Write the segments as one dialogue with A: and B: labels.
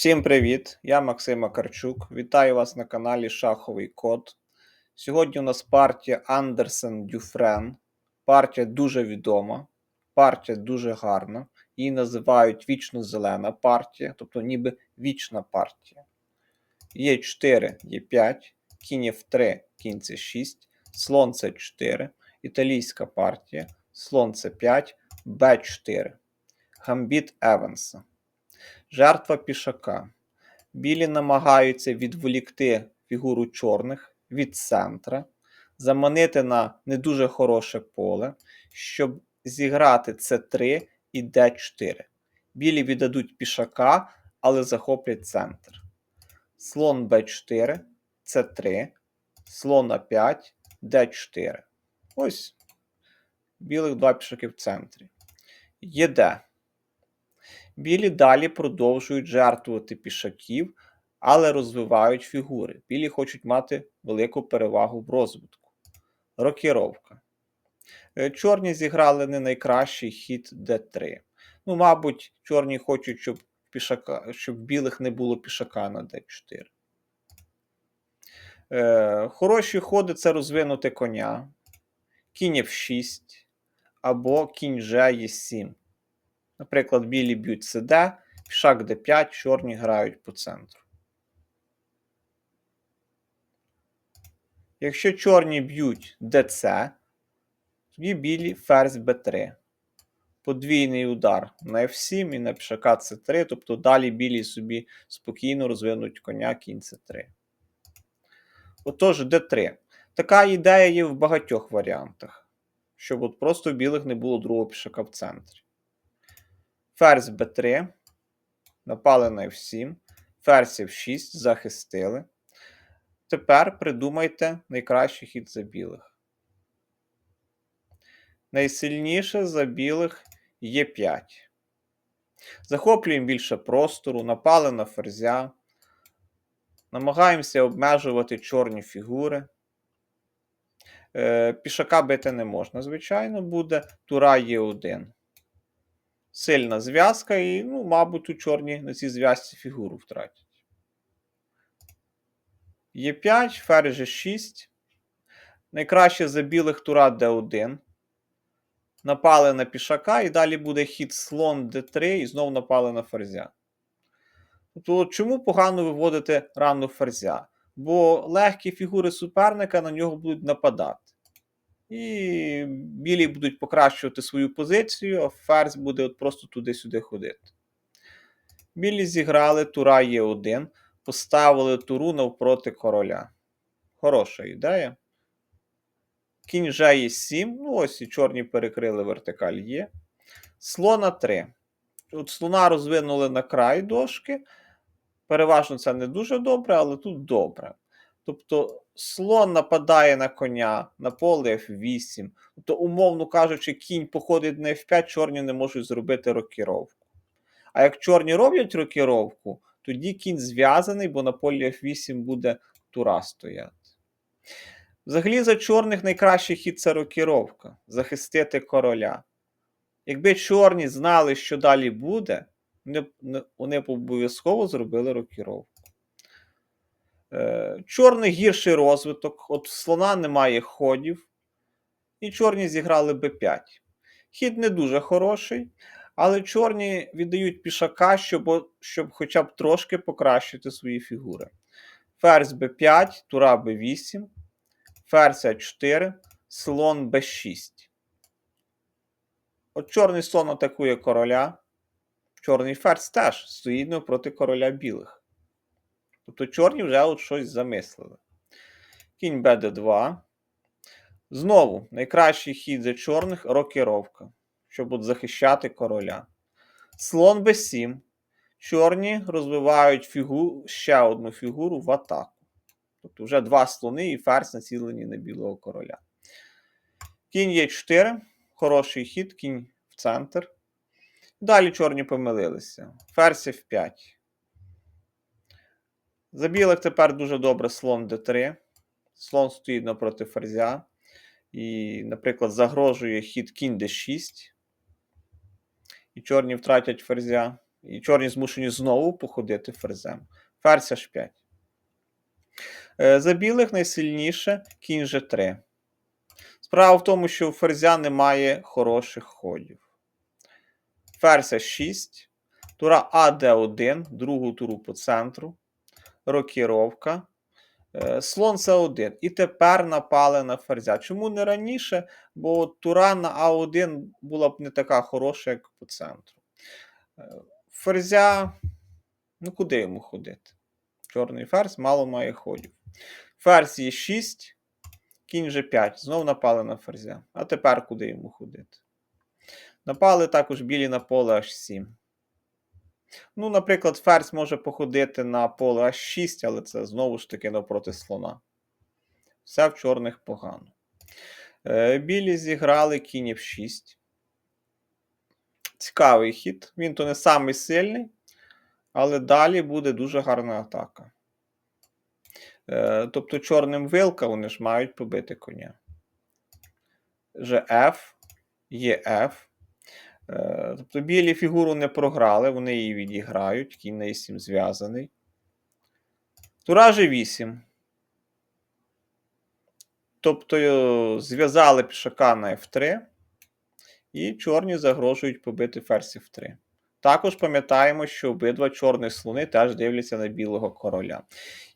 A: Всім привіт! Я Максим Макарчук. Вітаю вас на каналі Шаховий Код. Сьогодні у нас партія Андерсен Дюфрен. Партія дуже відома, партія дуже гарна. Її називають вічно зелена партія, тобто ніби вічна партія. Є 4, є 5, кінь F3, кінь C6, слон C4, італійська партія, слон C5, B4, гамбіт Еванса. Жертва пішака. Білі намагаються відволікти фігуру чорних від центра, заманити на не дуже хороше поле, щоб зіграти С3 і Д4. Білі віддадуть пішака, але захоплять центр. Слон Б4, С3, слон А5, Д4. Ось білих два пішаки в центрі. Є Білі далі продовжують жертвувати пішаків, але розвивають фігури. Білі хочуть мати велику перевагу в розвитку. Рокіровка. Е, Чорні зіграли не найкращий хід d3. Ну, мабуть, чорні хочуть, щоб пішака, щоб білих не було пішака на d4. Е, Хороші ходи це розвинути коня, кінь f6 або кінь g 7 Наприклад, білі б'ють СД, пішак d5, чорні грають по центру. Якщо чорні б'ють ДЦ, тоді білі ферзь Б3. Подвійний удар на F7 і на пішака С3, тобто далі білі собі спокійно розвинуть коня кінь С3. Отож, Д3. Така ідея є в багатьох варіантах, щоб от просто білих не було другого пішака в центрі. Ферзь Б3. Напали на F7. Ферзь F6 захистили. Тепер придумайте найкращий хід за білих. Найсильніше за білих є 5. Захоплюємо більше простору, напали на ферзя. Намагаємося обмежувати чорні фігури. Е, Пішака бити не можна, звичайно, буде. Тура є 1 сильна зв'язка, і, ну, мабуть, у чорні на цій зв'язці фігуру втратять. Є 5, ферзь 6. Найкраще за білих тура d1. Напали на пішака, і далі буде хід слон d3, і знову напали на ферзя. Тобто, чому погано виводити рану ферзя? Бо легкі фігури суперника на нього будуть нападати. І білі будуть покращувати свою позицію, а ферзь буде от просто туди-сюди ходити. Білі зіграли тура Е1, поставили туру навпроти короля. Хороша ідея. Кінь Ж7. Ну, ось і чорні перекрили вертикаль Є. Слона 3. От слона розвинули на край дошки. Переважно це не дуже добре, але тут добре. Тобто слон нападає на коня на поле F8. Тобто, умовно кажучи, кінь походить на F5, чорні не можуть зробити рокіровку. А як чорні роблять рокіровку, тоді кінь зв'язаний, бо на полі F8 буде тура стояти. Взагалі, за чорних найкращий хід це рокіровка захистити короля. Якби чорні знали, що далі буде, вони б обов'язково зробили рокіровку. Е, чорний гірший розвиток. От слона немає ходів. І чорні зіграли b5. Хід не дуже хороший, але чорні віддають пішака, щоб щоб хоча б трошки покращити свої фігури. Ферзь b5, тура b8, ферзь а4, слон b6. От чорний слон атакує короля. Чорний ферзь теж стоїть проти короля білих. Тобто чорні вже от щось замислили. Кінь БД2. Знову найкращий хід за чорних рокіровка, щоб от захищати короля. Слон Б7. Чорні розвивають фігу, ще одну фігуру в атаку. Тобто вже два слони і ферзь націлені на білого короля. Кінь Е4. Хороший хід, кінь в центр. Далі чорні помилилися. Ферзь F5. За білих тепер дуже добре слон d3. Слон стоїть напроти ферзя. І, наприклад, загрожує хід кінь d6. І чорні втратять ферзя. І чорні змушені знову походити ферзем. Ферзь H5. Е, За білих найсильніше кінь G3. Справа в тому, що у ферзя немає хороших ходів. Ферзь H6. Тура АД1, другу туру по центру. Рокіровка. Е, Слон С1. І тепер напали на ферзя. Чому не раніше? Бо тура на А1 була б не така хороша, як по центру. Е, Ферзя. Ну, куди йому ходити? Чорний ферзь мало має ходів. Ферзь є 6, кінь G5. Знову напали на ферзя. А тепер куди йому ходити? Напали також білі на поле H7. Ну, наприклад, ферзь може походити на поле H6, але це знову ж таки навпроти слона. Все в чорних погано. Е, Білі зіграли кінь F6. Цікавий хід. Він то не самий сильний, але далі буде дуже гарна атака. Е, Тобто чорним вилка вони ж мають побити коня. GF, ЄФ. Тобто білі фігуру не програли, вони її відіграють, кінь на e7 зв'язаний. Тура G8. Тобто е, зв'язали пішака на F3, і чорні загрожують побити ферзь F3. Також пам'ятаємо, що обидва чорні слони теж дивляться на білого короля.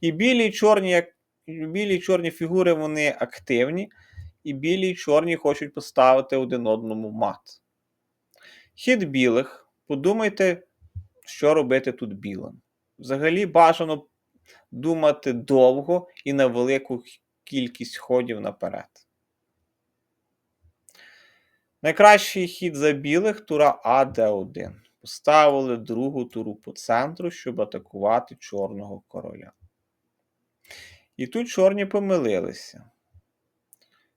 A: І білі і чорні, білі і чорні фігури вони активні, і білі і чорні хочуть поставити один одному мат. Хід білих. Подумайте, що робити тут білим. Взагалі бажано думати довго і на велику кількість ходів наперед. Найкращий хід за білих тура АД1. Поставили другу туру по центру, щоб атакувати чорного короля. І тут чорні помилилися.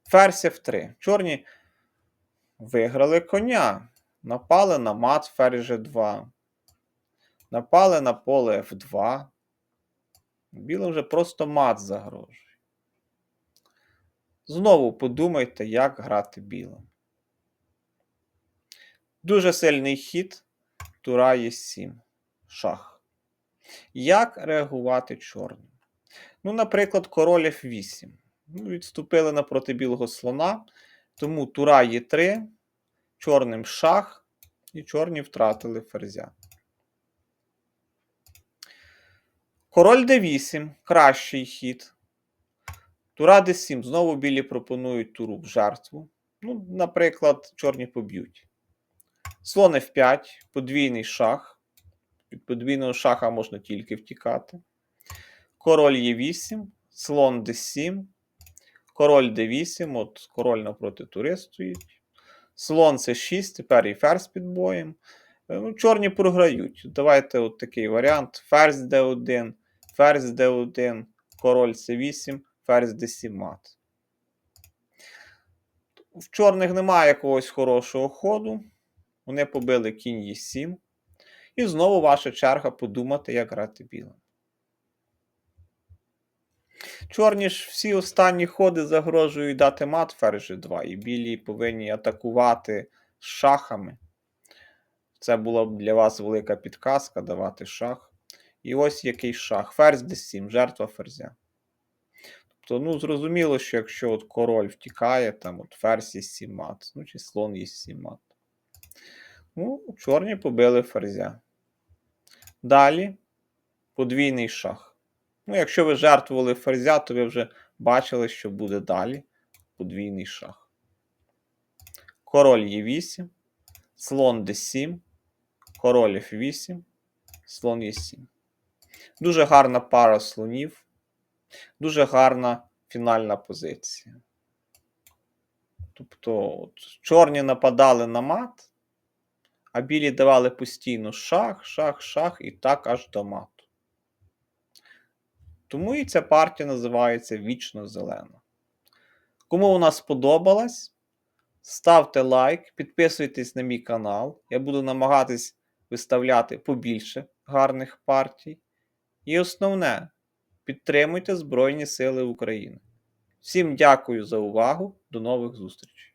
A: Ферзь F3. Чорні виграли коня. Напали на мат ферзь G2. Напали на поле F2. Білим вже просто мат загрожує. Знову подумайте, як грати білим. Дуже сильний хід. Тура Е7. Шах. Як реагувати чорним? Ну, наприклад, король F8. Ну, відступили напроти білого слона. Тому тура Е3, чорним шах, і чорні втратили ферзя. Король d8 кращий хід. Тура d7. Знову білі пропонують туру в жертву. Ну, наприклад, чорні поб'ють. Слон F5, подвійний шах. Від подвійного шаха можна тільки втікати. Король Е8, слон d7, король d8, от король напроти тури стоїть. Слон c6, тепер і ферзь під боєм. Е, Ну, чорні програють. Давайте от такий варіант: ферзь d1, ферзь d1, король c8, ферзь d7 мат. В чорних немає якогось хорошого ходу. Вони побили кінь e7. І знову ваша черга подумати, як грати білим. Чорні ж всі останні ходи загрожують дати мат ферзь 2, і білі повинні атакувати шахами. Це була б для вас велика підказка давати шах. І ось який шах. Ферзь d7, жертва ферзя. Тобто, ну, зрозуміло, що якщо от король втікає, там от ферзь є 7 мат, ну чи слон є 7 мат. Ну, чорні побили ферзя. Далі подвійний шах. Ну, якщо ви жертвували ферзя, то ви вже бачили, що буде далі подвійний шах. Король Е8, слон d7, король F8, слон Е7. Дуже гарна пара слонів. Дуже гарна фінальна позиція. Тобто, от, чорні нападали на мат, а білі давали постійно шах, шах, шах і так аж до мату. Тому і ця партія називається Вічно Зелена. Кому вона сподобалась, ставте лайк, підписуйтесь на мій канал. Я буду намагатись виставляти побільше гарних партій. І основне, підтримуйте Збройні Сили України. Всім дякую за увагу. До нових зустрічей!